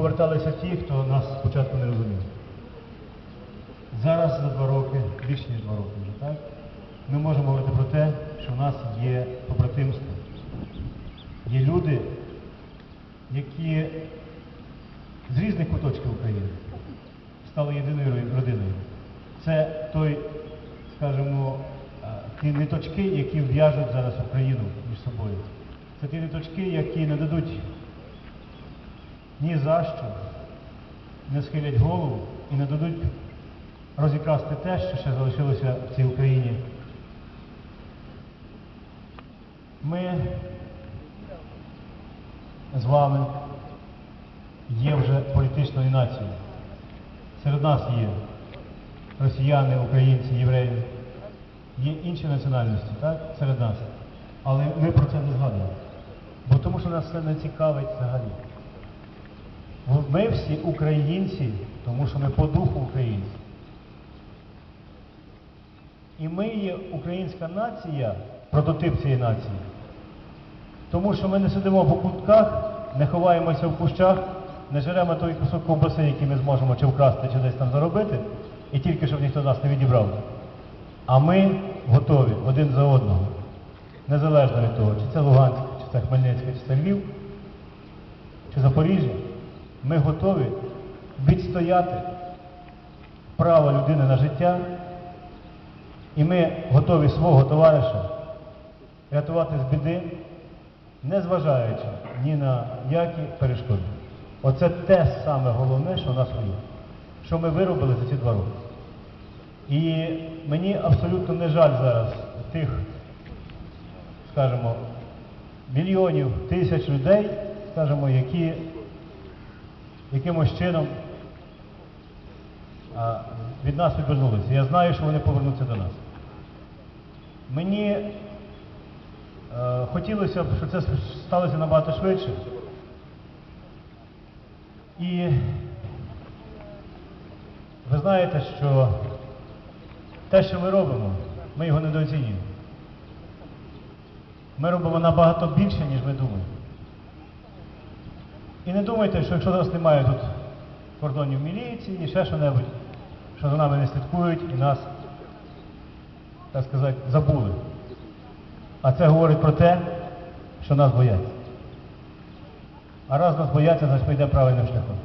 поверталися ті, хто нас спочатку не розумів. Зараз за два роки, більше ніж два роки вже, так? Ми можемо говорити про те, що в нас є побратимство. Є люди, які з різних куточків України стали єдиною родиною. Це той, скажімо, ті ниточки, які в'яжуть зараз Україну між собою. Це ті ниточки, які не дадуть ні за що, не схилять голову і не дадуть розікрасти те, що ще залишилося в цій Україні. Ми з вами є вже політичною нацією. Серед нас є росіяни, українці, євреї, є інші національності, так, серед нас. Але ми про це не згадуємо. Бо тому що нас це не цікавить взагалі. Бо Ми всі українці, тому що ми по духу українці. І ми є українська нація, прототип цієї нації. Тому що ми не сидимо по кутках, не ховаємося в кущах, не жеремо той кусок ковбаси, який ми зможемо чи вкрасти, чи десь там заробити, і тільки щоб ніхто нас не відібрав. А ми готові один за одного, незалежно від того, чи це Луганськ, чи це Хмельницьке, чи це Львів, чи Запоріжжя, ми готові відстояти право людини на життя, і ми готові свого товариша рятувати з біди, не зважаючи ні на які перешкоди. Оце те саме головне, що у нас є, що ми виробили за ці два роки. І мені абсолютно не жаль зараз тих, скажімо, мільйонів, тисяч людей, скажімо, які якимось чином від нас відвернулися. Я знаю, що вони повернуться до нас. Мені е, хотілося б, щоб це сталося набагато швидше. І ви знаєте, що те, що ми робимо, ми його недооцінюємо. Ми робимо набагато більше, ніж ми думаємо. І не думайте, що якщо зараз немає тут кордонів міліції і ще що-небудь, що за нами не слідкують і нас, так сказати, забули. А це говорить про те, що нас бояться. А раз нас бояться, значить ми йдемо правильним шляхом.